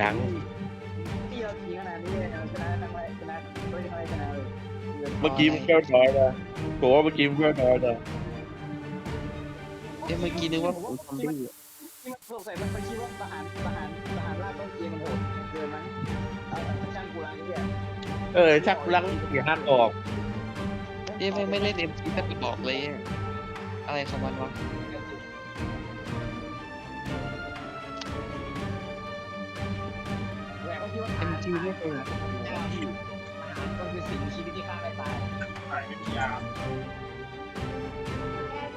ยังที่เราขี่ขนาดนี้เลยชนะทั้งไรชนะไม่ได้ชนะเลยเมื่อกี้มันเพื่อนน้อยนะผมว่าเมื่อกี้มันเพื่อนน้อยนะเอ๊ะเมื่อกี้นึกว่าผมซอมบี้อะที่มันสงสัยมันไปคิดว่าทหารทหารทหารราบต้นเกมมันโหดเกินมั้งเอาช่างกูรังเนี่ยเออชักลังเสียหันออกเอ๊ะไม่ไม่เล่นเอ็มซีสักกระบอกเลยอะอะไรของมันวะ เอ็มจีไม่เคยก็คือสิ่งมีชีวิตที่ฆ่าไม่ตาย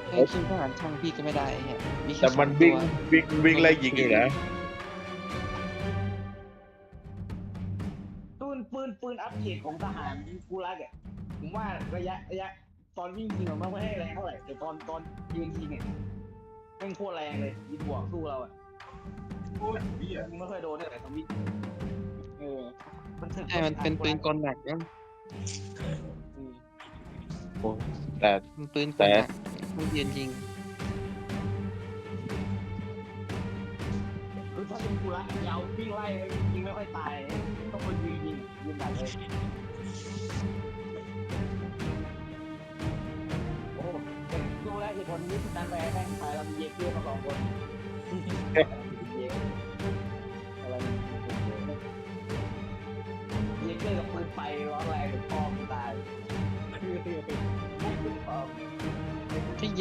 เคยคิดทหารช่างพี่ก็ไม่ได้ไอ้เนี่ยมีแค่แต่มันสอวิ่งตัววิ่งวิ่งไล่ยิงอยู่นะปืนปืนปืนอัปเกรดของทหารกูรักอะผมว่าระยะระยะตอนวิ่งยิงมันไม่ให้แรงเท่าไหร่แต่ตอนตอนยืนยิงอะแม่งโคตรแรงเลยยิงบวกสู้เราอะยิงไม่ค่อยโดนเท่าไหร่ตอนวิ่ง เออมันถึงใช่มันเป็นปืนกลหนักนะแต่ มันปืนกแต่ลหนักมันยืนยิงคือถ้าเป็นกูรักยาววิ่งไล่ยิงไม่ค่อยตายต้องคนยืนยิงยิงดักเลยโอ้ดูแลวเหตุผลนี้ที่นั่นแหละแม่งขายเรามีเยเกอร์มาสองคน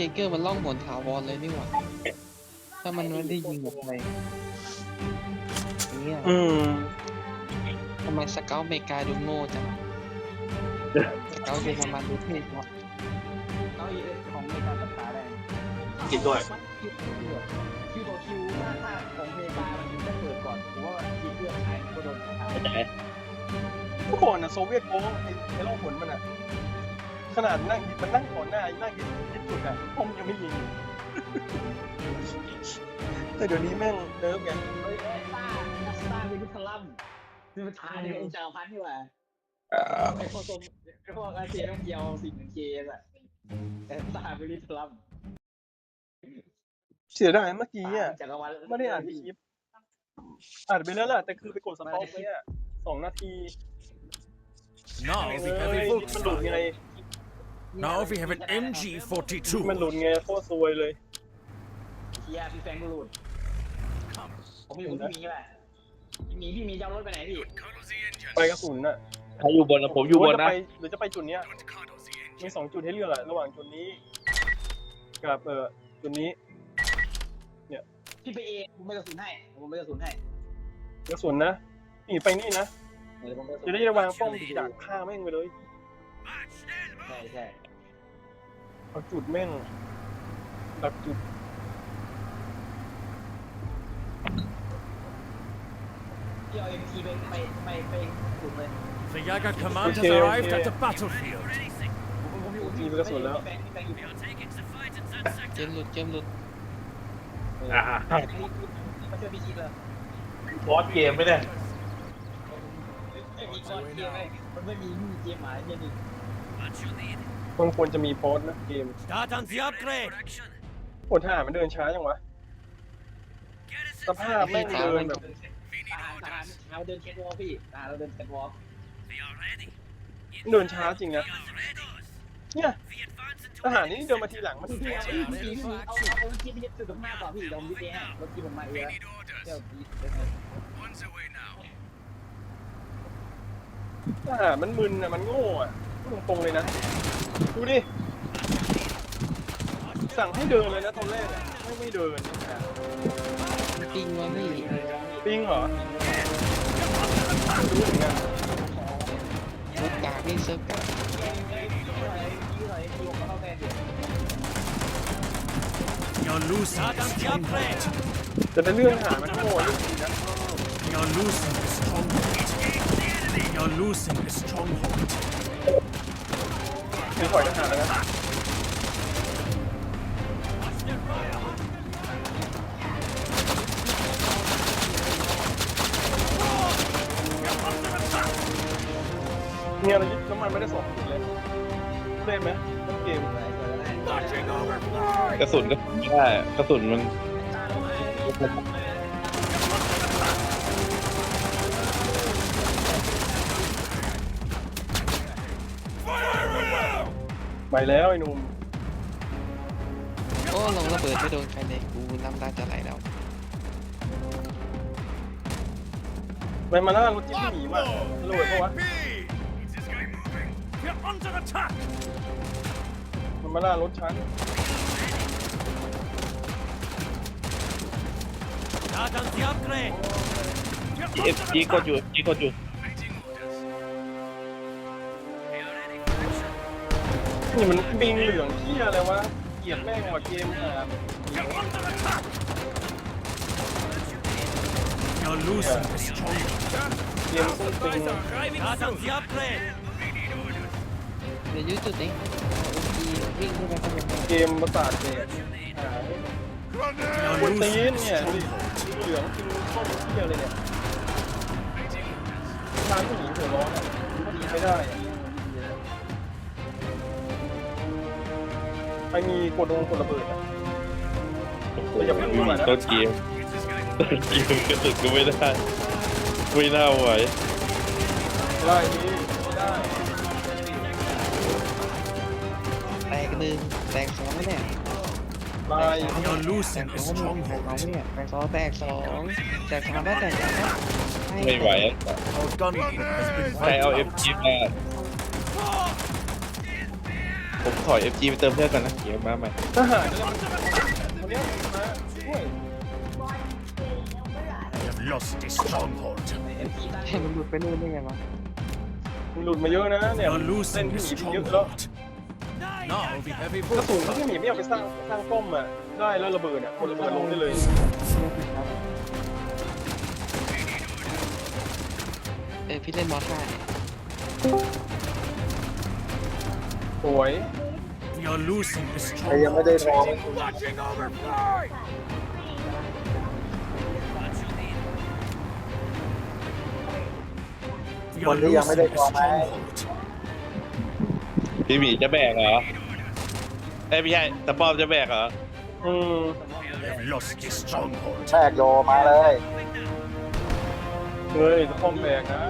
ยเกอร์มันล่องหนถาวรเลยนี่หว่า ถ้ามันไม่ได้ยิงกับใครเนี่ยอืมทำไมสเกลอเมริกาดูโง่จังสเกลเยอรมันดูเท่จังวะเขาอีของเมกาตัดตาแดงกินด้วย คิวคิวต่อคิวถ้าถ้าของเมกามันจะเปิดก่อนผมว่าคิวเพื่อนไทยก็โดนขายเข้าใจทุกคนอะโซเวียตโกงไอ้ไอ้ล่องหนมันอะ ขนาดนั่งมันนั่งก่อนหน้าไอ้นั่งยิงยิงจุดอะผมยังไม่ยิง แต่เดี๋ยวนี้แม่งเนิร์ฟไงเฮ้ยต้านัสต้าเป็นพิทลัมคือมันทานเนี่ยไอ้จักรพันธ์นี่หว่าอ่าไอ้พวกไอ้พวกอาเซียนต้องเดียวสิ่งหนึ่งเคสอะแต่ต้าเป็นพิทลัมเสียดายเมื่อกี้อะจักรวาลไม่ได้อ่านคลิปอ่านไปแล้วแหละแต่คือไปกดสต็อปไว้อะสองนาที Now เอ้ we ย have a มันหลุดไง Volkswagen. Now we have an มัน MG42. หลุดไงโคตรซวยเลย เฮียพี่แฟงก็หลุดผมอยู่พี่มีแหละพี่มีพี่มีจะเอารถไปไหนพี่ไปกระสุนอะใครอยู่บนนะผมอยู่บนหรืจะนะไปหรือจะไปจุดเนี้ยมีสองจุดให้เลือกอะระหว่างจุดนี้ กับเออจุดนี้พี่ไปเองผมไม่กระสุนให้ผมไม่กระสุนให้กระสุนนะนี่ไปนี่นะเออผมไม่กระสุนจะได้วางป้อมดักฆ่าแม่งไปเลย ใช่ใช่เอาจุดแม่งดักจุดพี่เอาเอ็มทีไปไปไปไปกลุ่มเลย The Jager command has Okay, arrived okay. at the battlefield. ผมผมอยู่มีกระสุนแล้วพี่แฟงพี่แฟงอยู่เกมหลุดเกมหลุดอ่าอันนี้มาช่วยพี่ชิดเลยบอสเกมไม่ได้ไม่มีก้อนเกมไหมมันไม่มีมีเกมหมายเกมนี้ มันควรจะมีโพสต์นะเกม Start on the upgrade. ปวดทหารมันเดินช้าจังวะ สภาพแม่งเดินแบบทหารทหารเราเดินแคทวอล์กพี่ทหารเราเดินแคทวอล์กเดินช้าจริงนะ เนี่ยทหารนี่เดินมาทีหลังมันพี่พี่พี่พี่พี่เอาเอาเอาที่พี่จุดตรงหน้าก่อนพี่ลองพี่เองรถที่ผมมาเองเดี๋ยวพี่ทหารมันมึนอะมันโง่อะพูด ตรงๆเลยนะ ดูดิ สั่งให้เดินเลยนะตอนแรกอะไม่ไม่เดินนะปิงวะพี่ปิงเหรอรู้เหมือนกันลูกกากนี่เซิร์ฟกาก You're losing. Start on the upgrade. แต่ในเรื่องทหารมันโง่เรื่องจริงนะ You're losing the stronghold. You're losing the stronghold. คือปล่อยทหารแล้วนะเนี่ยเรายึดน้ำมันไม่ได้สองจุดเลยเล่นไหมต้นเกม Watching overflow. กระสุนก็ไม่ได้กระสุนมัน ไปแล้วไอ้หนุ่มโอ้ลงระเบิดไม่โดนใครเลยกูน้ำตาจะไหลแล้วไปมาหน้ารถจิ๊บหนีมาโหลดปะวะ We're under attack. มันมาหน้ารถฉัน Start on the upgrade. We're เอฟ under จีกด attack. อยู่จีกดอยู่ นี่มันปิงเหลืองเที่ยอะไรวะเกลียดแม่งว่ะเกมอะ You're losing the stronghold. เกมส้นปิง Start on the plane. เดี๋ยวยืดจุดนี้อเควิ่งขึ้นไปข้างบนเกมประสาทเด็ก You're คนตี losing น the เนี่ยดิ stronghold. ปิงเหลืองปิงส้มเที่ยเลยเนี่ยทางผู้หญิงหัวร้อนอะมันยิงไม่ได้อะ ใครมีกดลงกดระเบิดอะเราอย่าเพิ่งดูมันนะ ต้นเกมต้นเกมกระตุกก็ไม่ได้ ไม่น่าไหวไล่นี้ไม่ได้แตกหนึ่งแตกสองไม่แน่ไล่ You're losing แต the กสองไม่แน่แตกสอง stronghold. ไม่แน่แตกสองแตกสองแตกสามได้แตกสามได้ไม่ไหว Our gun group has been ใครเอาเอฟ wiped จี out. มา ผมถอยเอฟจีไปเติมเพื่อนก่อนนะเดี๋ยวมาใหม่ทหารเนี่ยมันคนเนี้ยมาช่วย We have lost the stronghold. ให้มันหลุดไปนู่นได้ไงวะมันหลุดมาเยอะนะเนี่ย You're เล่น losing ที่ the หนีไปเยอะแล้ว stronghold. Now we have กระสุน evolved. ที่หนีไม่เอาไปสร้างสร้างป้อมอะได้แล้วระเบิดอะคนระเบิดลงได้เลยเออพี่เล่นมอท่าเนี่ย สวย You're losing the ใครยังไม่ stronghold. ได้ท้อง Watching overfly. You're คนที่ยังไม่ได้ losing the ตัวไหม stronghold. พี่หมีจะแบกเหรอเอ้ยไม่ใช่ตะป้อมจะแบกเหรอ อืม We have lost the stronghold. แทรกโยมาเลย เฮ้ยตะป้อมแบกนะ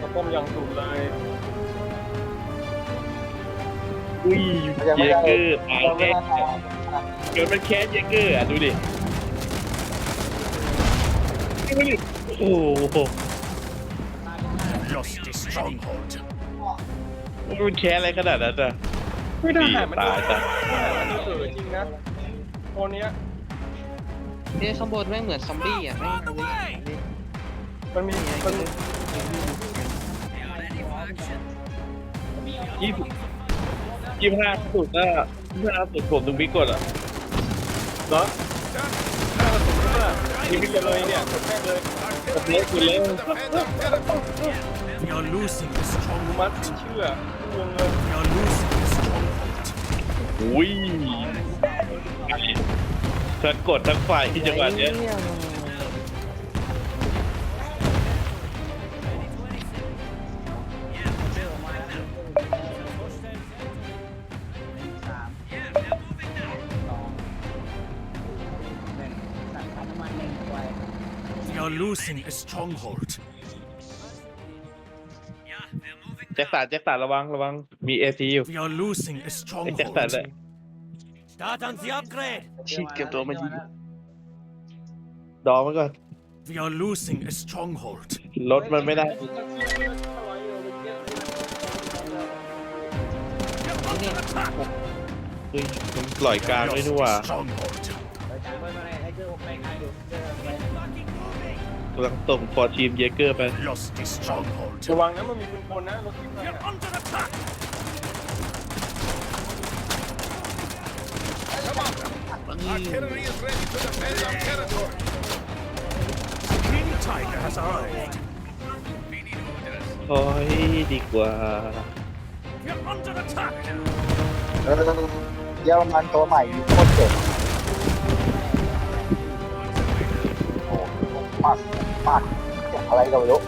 ตะป้อมยังสุดเลย อุ้ยยังเยไม่ได้เกอร์ตายยังไม่แน่ได้ทองเกิดเป็นแคสเยเกอร์อะดูดิโอ้โห We have lost the stronghold. มันแคสอะไรขนาดนั้นอะไม่ได้หารมันตายจ้ะมันเกิดจริงนะตัวเนี้ยเอ้ยข้างบนแม่งเหมือนซอมบี้อะแม่งอันนี้อันนี้มันมีมันยี่สิบ ยี่สิบห้าสุดน่ะยี่สิบห้าสุดผมถึงพิกดอะเหรอถ้ากระสุนก็ยิงไปเลยเนี่ยกดแม่งเลยผมเล่นคุณเล่น You're losing the อนุมัติ stronghold. สินเชื่อวงเงิน You're losing the stronghold. อุ้ยทั้งกดทั้งฝ่ายที่จังหวะเนี้ยส losing a stronghold. แจ็คสันแจ็คสันระวังระวังมีเอซีอยู่ You're losing a ไอ้แจ็คสัน stronghold. เลย Start on the upgrade. ชิดเกือบโดนมายิง ดอมันก่อน You're losing a stronghold. รถมันไม่ได้ You're under attack. เฮ้ยมันปล่อยกลางด้วย Lost นี่หว่า a stronghold. กำลังส่งฟอร์ทีมเยเกอร์ไป Lost a stronghold. ระวังนะมันมีคนคนนะรถที่มา You're under attack. King Tiger has arrived. ถอยดีกว่า You're under attack. เออเยอรมันตัวใหม่มีโคตรเจ๋งโอ้โหปัด ปัดเสียงอะไรก็ไม่รู้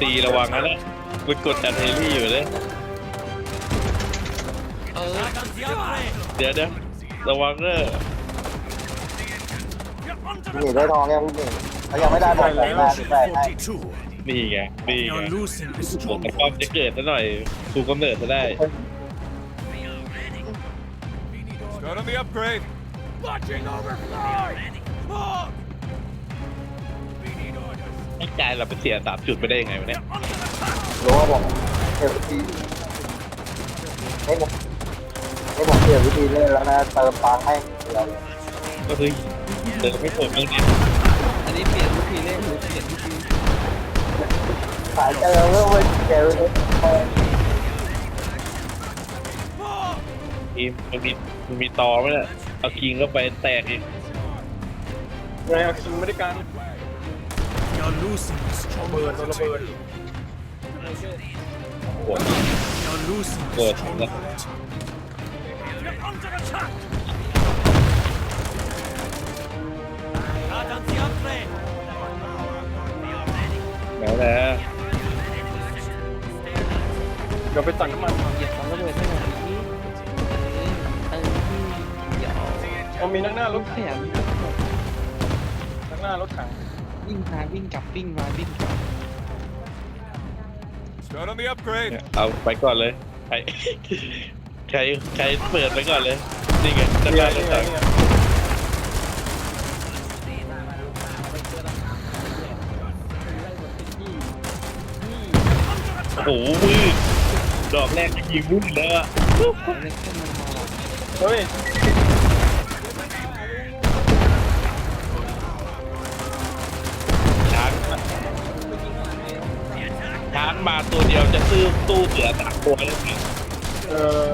ตีระวังนะนะมันกดอันเฮลี่อยู่เลย เออ Start on the upgrade. เดี๋ยวเดี๋ยวระวังเด้อ You're under พี่หมีได้ attack. ทองยังพี่หมีเขายังไม่ได้บอกผมนะ Level แปลกให้ 42. นี่ไงนี่ไง You're losing the ผมตะป้อม stronghold. จะเกิดซะหน่อยถูกกำเนิดจะได้ Start on the upgrade. Watching overflow. Smoke. ให้กายเราไปเสียสามจุดไปได้ยังไงวะเนี่ยรู้ว่าผมเก็บวิธีให้ผมให้ผมเปลี่ยนวิธีเล่นแล้วนะเติมตังค์ให้เดียวเลยก็คือเดินไม่เปิดเรื่องนี้อันนี้เปลี่ยนวิธีเล่นหรือเปลี่ยนวิธีขายเจอเรื่องว้ยเจอเรื่องทีมมันมีมันมีตอไหมเนี่ยเอาคิงเข้าไปแตกอีกไงอะคิงไม่ได้การ You're losing the ระเบิดโดน stronghold. ระเบิด โอ้โห You're losing the Good. stronghold. You're under attack. Start on the upgrade. ไหนแหละเดี๋ยวไปตัดน้ำมันก่อนเหยียบของระเบิดให้หน่อยดิเออเดี๋ยวเอามีนักหน้ารถแขนนักหน้ารถถัง วิ่งมาวิ่งกลับวิ่งมาวิ่งกลับ Start on the upgrade. เนี่ยเอาไปก่อนเลยใคร ใครใครเปิดไปก่อนเลยนี่ไงจะนี่ไงได้รนี่ถไงถังนี่ไงโอ้โหมืดดอกแรกก็ยิงวุ่นแล้วอะ เล็กขึ้นมันมาเฮ้ย เดียวจะซื้อตู้เสือสามตัวแล้วนะเออ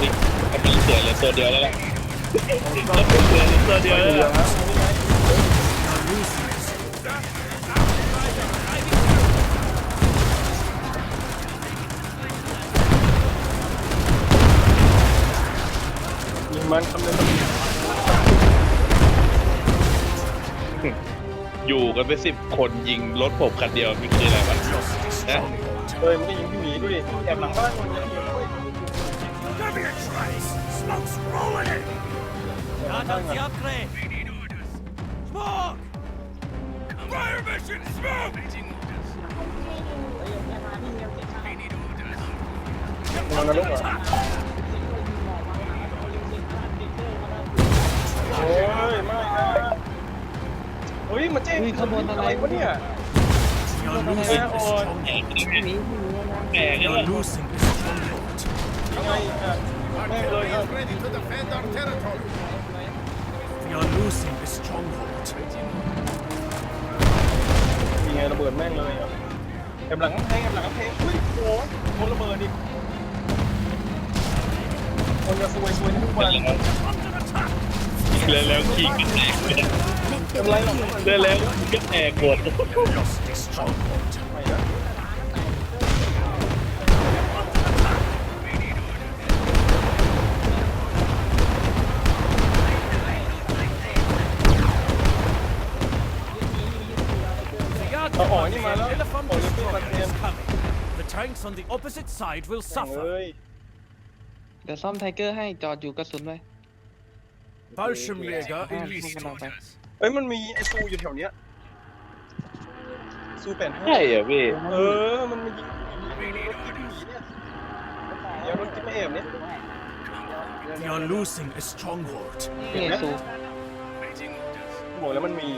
นี่ถ้ามีเสือเหลือตัวเดียวแล้วล่ะถ้าเป็นเสือเหลือตัวเดียวแล้วล่ะยิงมันคำนึง อยู่กันไปสิบคนยิงรถผมคันเดียวมันคืออะไรวะนะเฮ้ยมันก็ยิงพี่หมีดูดิแอบหลังบ้านคนเดียวยิงด้วย Give me a trace. Smoke's rolling in. Start on the upgrade. Smoke. Fire mission. Smoke. มันนรกเหรอโอ้ยไม่นะเฮ้ยมาเจ๊เฮ้ยขบวนอะไรวะเนี่ย You're Hey, losing the on. stronghold. แตกพี่หมีพี่หมีนะแตกเลย You're losing the stronghold. ยังไงอะแม่งเลยอะ Ready to defend our territory. You're losing the stronghold. มีไงระเบิดแม่งเลยอะแอบหลังกำแพงแอบหลังกำแพงอุ้ยโอ้ยโดนระเบิดดิคนจะซวยซวยทุกวัน แล้วแล้วคิงก็แตกเลยทำไรหรอกแล้วแล้วก็แตกหมดเอาอ๋อนี่มาแล้ว Elephant โอ้ยเป็นประ destroyer เทศ is coming. The tanks on the opposite side will เฮ้ suffer. ย เดี๋ยวซ่อมไทเกอร์ให้จอดอยู่กระสุนไว้ Fallschirmjäger อ่า in ให้กำลังไป Lichtorders. เอ้ยมันมีไอซูอยู่แถวเนี้ยซูแปดห้าใช่เหรอพี่ เออมันมายิงยิงรถที่หมีเนี่ยเดี๋ยวรถที่ไม่เอฟเนี่ย You're losing a stronghold. นี่ไงสูบอกแล้วมันมี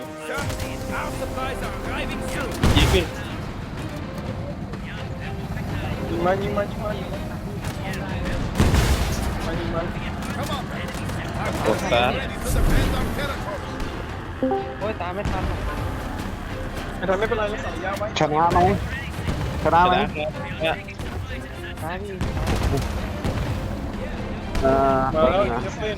Our supplies are arriving soon. ยิงไปยิงมันยิงมันยิงมันยิงมันยิงมัน กดซะ Ready to defend our territory. โอ้ยตามไม่ทันหรอกไม่ทันไม่เป็นไรรักษายาไว้ชนะไหมชนะไหมเนี่ยตายพี่เออมาแล้วนะเจฟเฟ่น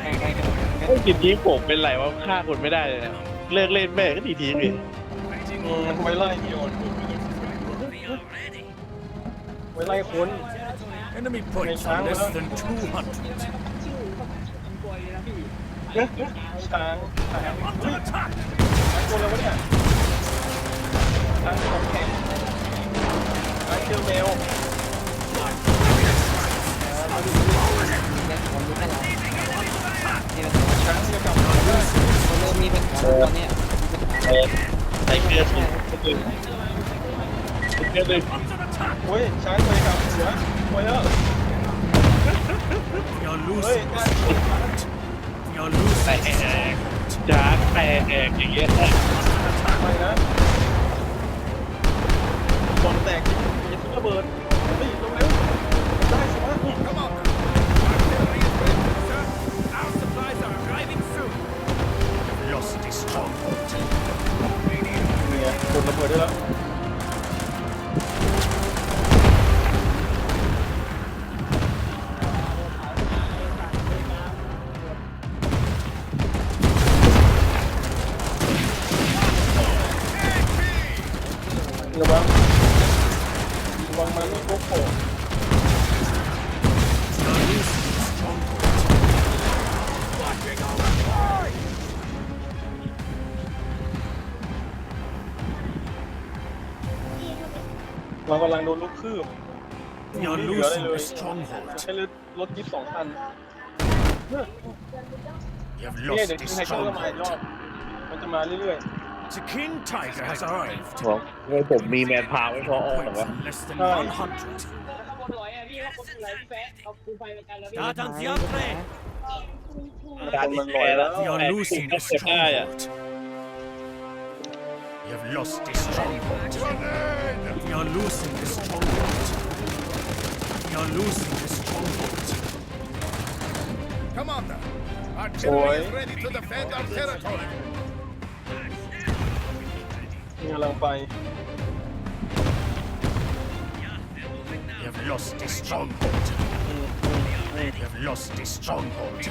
ไปไปกันไอ้ทีนี้ผมเป็นไรวะฆ่าคนไม่ได้เลยนะเลิกเล่นแม่ก็ทีทีพี่อืมมันไว้ไล่โยนไว้ไล่คน Enemy points are less than 200. เอ๊ะช้างช้างช้าง Under attack! ตัวเร็ววะเนี่ยช้างของแข็งช้างเชียวเมลผมรู้แค่ไหนนี่มันช้างจะกลับมาด้วยมันเริ่มมีปัญหาตอนเนี้ยมีปัญหาใส่เกลือใส่เกลือเลย Under โอ้ยช้างไปกลับเสือไปแล้ว You're เฮ้ย losing ได้ this. You're losing แตกจากแตกอย่างเงี้ยไปนะบอลแตกอย่าทิ้งระเบิดเฮ้ยลงเร็วได้สิวะ Come on. Artillery is ready, sir. Our supplies are arriving soon. lost this stronghold. เนี่ยกดระเบิดได้แล้วำลังโดนลูกคืบ You're ไม่เหลืออะไร losing เลย the stronghold. ใช้รถรถจิ๊บสองคัน You've เนี่ย lost เดี๋ยว this ทิ้งไฮเกอร์มาอีกรอบ stronghold. มันจะมาเรื่อย The king tiger has arrived. ผมผมมีแมนพาวไม่พอออกหรอ Points วะ in less than 100. ถ้าคนร้อยอะพี่ถ้าคนร้อยพี่แฟะเอาคูไฟประกันแล้วพี่ Start on the upgrade. ๆคนมันลอยแล้ว You're losing the stronghold. You've lost this stronghold. You're losing the stronghold. You're losing the stronghold. Commander, artillery is ready to defend our territory. มีกำลังไป You've lost this stronghold. You've lost this stronghold.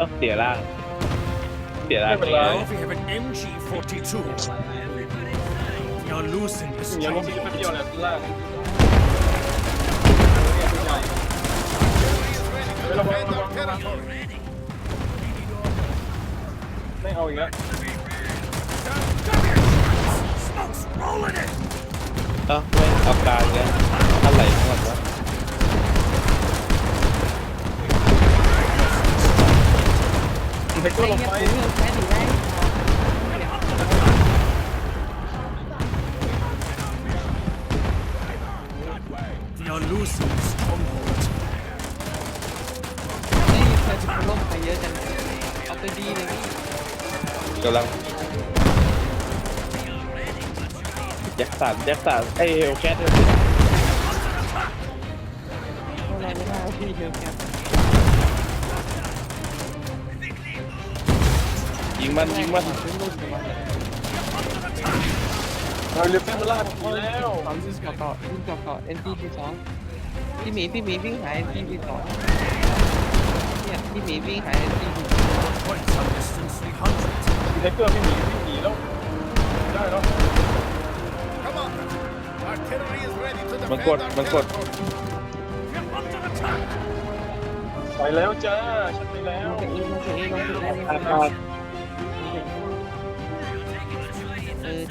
ต้องเสียร่างเสียร่างไม่เป็นไร Now we have an MG42. You're losing the อย่าลงไป stronghold. แป๊บเดียวแหละล่างไม่ระวัง Defend ระวั our ง territory. ไม่เอาอีกแล้ว Smoke's rolling in. เอ้าไม่เอากลางเลยอะไรก่อนวะ ไฮเกอร์ลงไป You're losing the stronghold. นี่เธอจะล่มไปเยอะจังเอาไปดีเลยพี่กำลังยักษ์สันยักษ์สันไอเฮลแคทเนี่ยอะไรไม่ได้พี่เยอะแค่ ยิงมันยิงมันขึ้นรุ่นไปวะเราเรือเฟ้นมาลากผมแล้วสองรุ่นเกาะรุ่นเกาะ NT สองพี่หมีพี่หมีวิ่งหาย NT สองเนี่ยพี่หมีวิ่งหาย NT สอง Points on distance 300. มีไฮเกอร์พี่หมีวิ่งหนีแล้วได้แล้ว Commander, artillery is ready to มัน defend กด our มันกด territory. We're under attack. ไปแล้วจ้าฉันไปแล้วลงไปเองลงไปเองลงไปเองอ่าเออ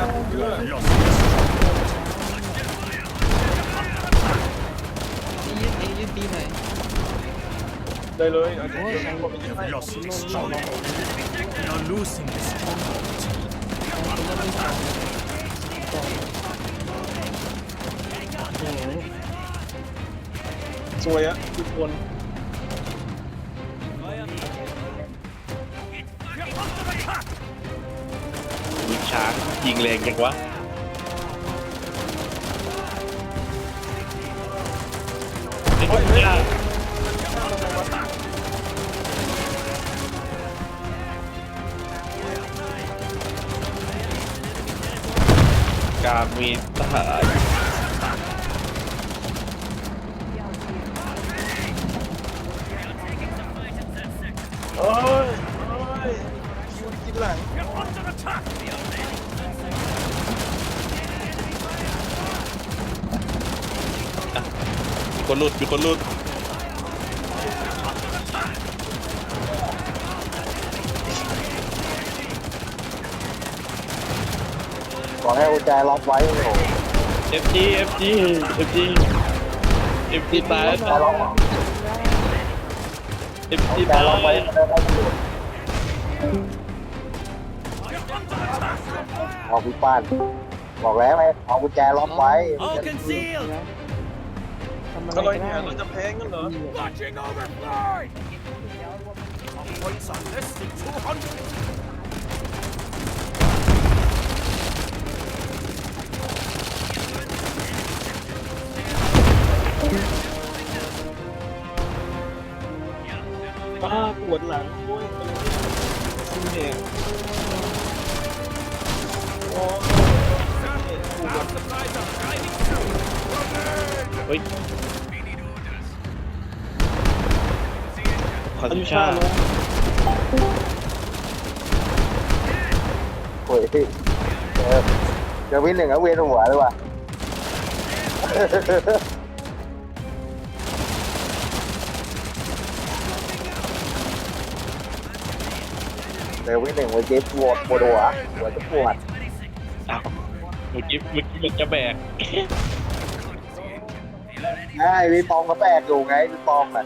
ยอะ Lost the stronghold. ยืดเองยืดดีหน่อยได้เลยเอาโอ้ยใครผมไม่ใช่ You've lost the stronghold. You're losing the stronghold. สวยอะทุกคน ยิงแรงจังว่าการมีทหาร หลุดมีคนหลุดบอกให้กุญแจล็อกไว้โอ้โห FG FG FG FG ตายกุญแจล็อก FG กุญแจตายล็อกไว้ไม่ได้ไม่ได้บอกพี่ป้านบอกแล้วไหมเอากุญแจล็อกไว้ All concealed! มันอะไรเนี่ยเราจะแพงกันเหรอป้าปวดหลังด้วยคุณเนี่ยโอ้ยเฮ้ย ขออาทุยุกชาชาลงโอ้ยเออเดี๋ยววินหนึ่งก็เวียนหัวเลยว่ะ เดี๋ยววินหนึ่งวันเจ็บปวดปวดหัวหัวจะปวดอ้าวเมื่อกี้เมื่อกี้มันจะแบกไอ้พี่ปองก็แบกอยู่ไงพี่ปองอะ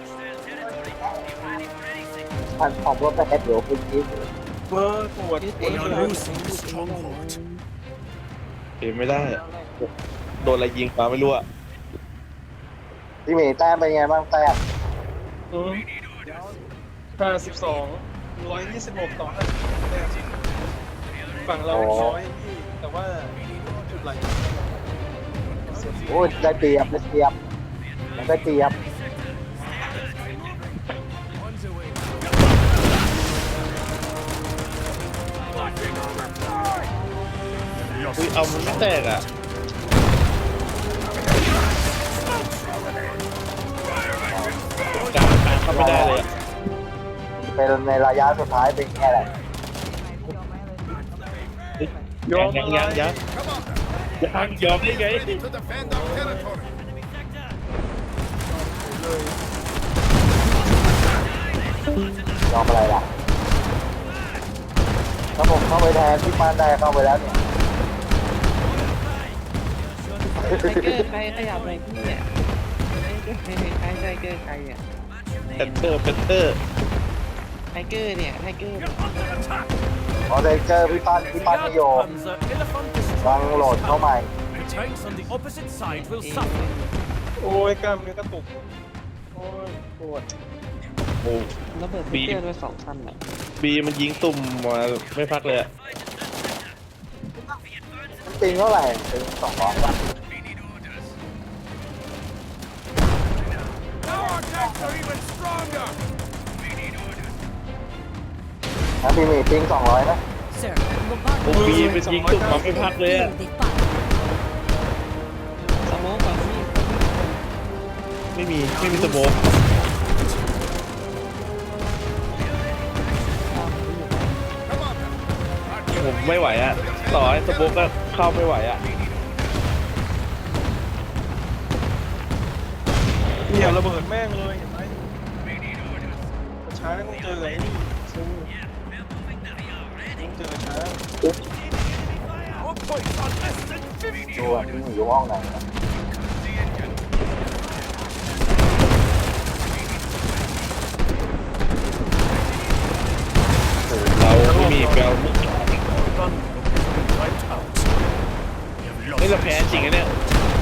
พันปองก็แบกอยู่คุณกิ๊ฟเออปวดปวด We เล are ย losing the stronghold. เห็นไม่ได้ โดนอะไรยิงมาไม่รู้อะพี่หมีแต้มเป็นไงบ้างแต้มห้าสิบสองร้อยยี่สิบหกต่อห้าสิบฝั่งเราร้อยที่แต่ว่าจุดไหล โอ้ยได้เปรียบได้เปรียบมันได้เปรียบ เอามันไม่แตกอะกลางกลางเข้าไม่ได้เลยอะเป็นในระยะสุดท้ายเป็นแค่ไหนยังยังยังยังยังยอมได้ไง To defend our territory. ยอมอะไรล่ะถ้าผมเข้าไปแทนพี่ปานได้เข้าไปแล้วเนี่ย ไทเกอร์ใครขยับอะไรพี่เนี่ยไทเกอร์ใครใครไทเกอร์ใครอะเพนเตอร์เพนเตอร์ไทเกอร์เนี่ยไทเกอร์ You're under attack! พอได้เจอพี่ปานพี่ปานไม่โยม Panzer Elephant วางโหลดเข้าใหม่ The tanks on the opposite side will suffer. โอ้ยกล้ามเนื้อกระตุก โอ้ยปวดโอ้ระเบิดไทเกอร์ด้วยสองพันอะบีมันยิงตุ่มมาไม่พักเลยอะปิงเท่าไหร่ปิงสองร้อย our tanks are even stronger. นะพี่หมีปิงสองร้อยนะ Sir, โอ้บีมันยิงตุ่มมาไม่พักเลยอะ they fire. สมองก่อนพี่ไม่มีไม่มีสโมกผมไม่ไหวอะต่อให้สโมกก็เข้าไม่ไหวอะเยวระเบิดแม่งเลยเห็นไหมช้างต้องเจอไอ้นี่ซึ่งต้องเจอช้าง Our points are less than ดูอะพี่หมีอยู่ห้องไหนนะเราไม่มีแปลว Run right out. We have ไม่เราแพ้จริงนะเนี่ย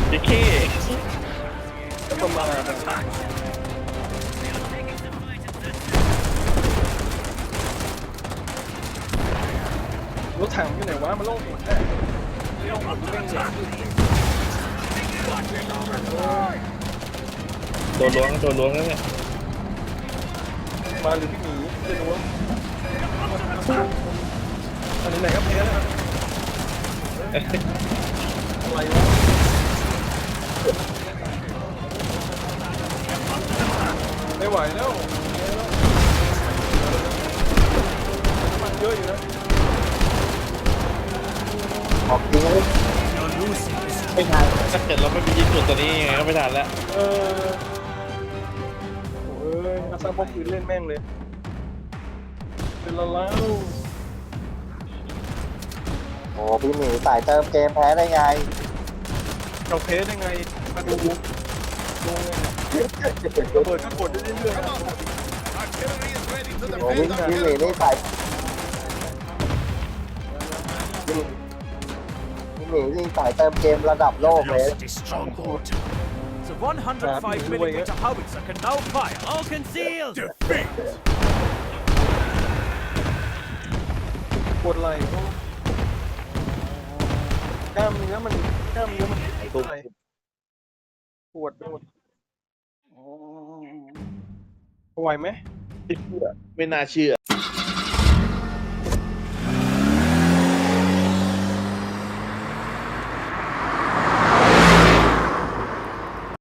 เจ๊เข้ ระมาณรถถังอยู่ไหนวะมันโล่งหมดแน่โล่งหมดเร่งเลยโดนล้วงโดนล้วงแล้วเนี่ยมาหรือพี่หมีจะรู้ว่าอันนี้ไหนก็แพ้แล้วครับอะไรวะ ไม่ไหวแล้วมันเยอะอยู่นะบอกจริงเลย You're losing this ไม่ทันถ้าเกิดเราไม่มียิงจุดตัวนี้ยังไงก็ไม่ทันแล้วเออโอ้ยอาซาบอกอื่นเล่นแม่งเลยเป็นละแล้วโอ้พี่หมีสายเติมเกมแพ้ได้ไงเราเพสได้ไงมาดูดูไง ระเบิดก็กดได้เรื่อยๆ Artillery is ready to โอ้พี่ defend พี่หมี our นี่สายพี่พี่หมีนี่สายเติมเกมระดับโลกเลย lost this stronghold. The 105 millimeter howitzer can now fire. All concealed. Defeat. ปวดไหล่กล้ามเนื้อมันกล้ามเนื้อมันปวดไหล่ ปวดไปหมดไหวไหมไม่น่าเชื่อ